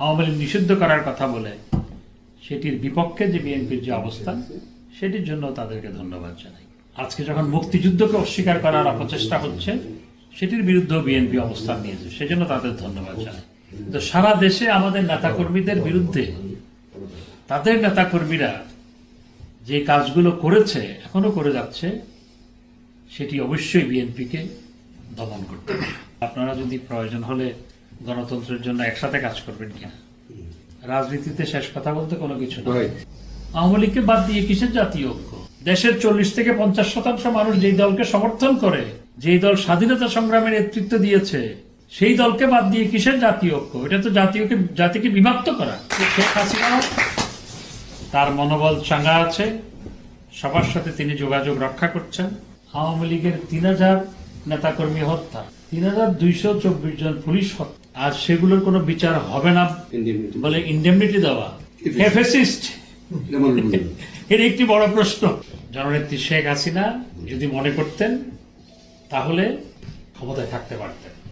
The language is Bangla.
আওয়ামী লীগ নিষিদ্ধ করার কথা বলে সেটির বিপক্ষে যে বিএনপির যে অবস্থান সেটির জন্য তাদেরকে ধন্যবাদ জানাই। আজকে যখন মুক্তিযুদ্ধকে অস্বীকার করার অপচেষ্টা হচ্ছে, সেটির বিরুদ্ধেও বিএনপি অবস্থান নিয়েছে, সেজন্য তাদের ধন্যবাদ জানাই। তো সারা দেশে আমাদের নেতাকর্মীদের বিরুদ্ধে, তাদের নেতাকর্মীরা যে কাজগুলো করেছে, এখনও করে যাচ্ছে, সেটি অবশ্যই বিএনপিকে দমন করতে হবে। আপনারা যদি প্রয়োজন হলে গণতন্ত্রের জন্য একসাথে কাজ করবেন কিনা? রাজনীতিতে শেষ কথা বলতে কোনো কিছু না। আওয়ামী লীগকে বাদ দিয়ে কিসের জাতীয় ঐক্য? দেশের চল্লিশ থেকে পঞ্চাশ শতাংশ মানুষ যেই দলকে সমর্থন করে যেই দল স্বাধীনতা সংগ্রামের নেতৃত্ব দিয়েছে সেই দলকে বাদ দিয়ে কিসের জাতীয় ঐক্য? এটা তো জাতীয়কে জাতিকে বিভক্ত করা। শেখ হাসিনা তার মনোবল চাঙ্গা আছে। সবার সাথে তিনি যোগাযোগ রক্ষা করছেন। আওয়ামী লীগের তিন হাজার নেতাকর্মী হত্যা। তিন হাজার দুইশো চব্বিশ জন পুলিশ হত্যা। আর সেগুলোর কোনো বিচার হবে না বলে ইন্ডেমনিটি দেওয়া। হেফেসিস্ট এর একটি বড় প্রশ্ন। জননেত্রী শেখ হাসিনা যদি মনে করতেন তাহলে ক্ষমতায় থাকতে পারতেন।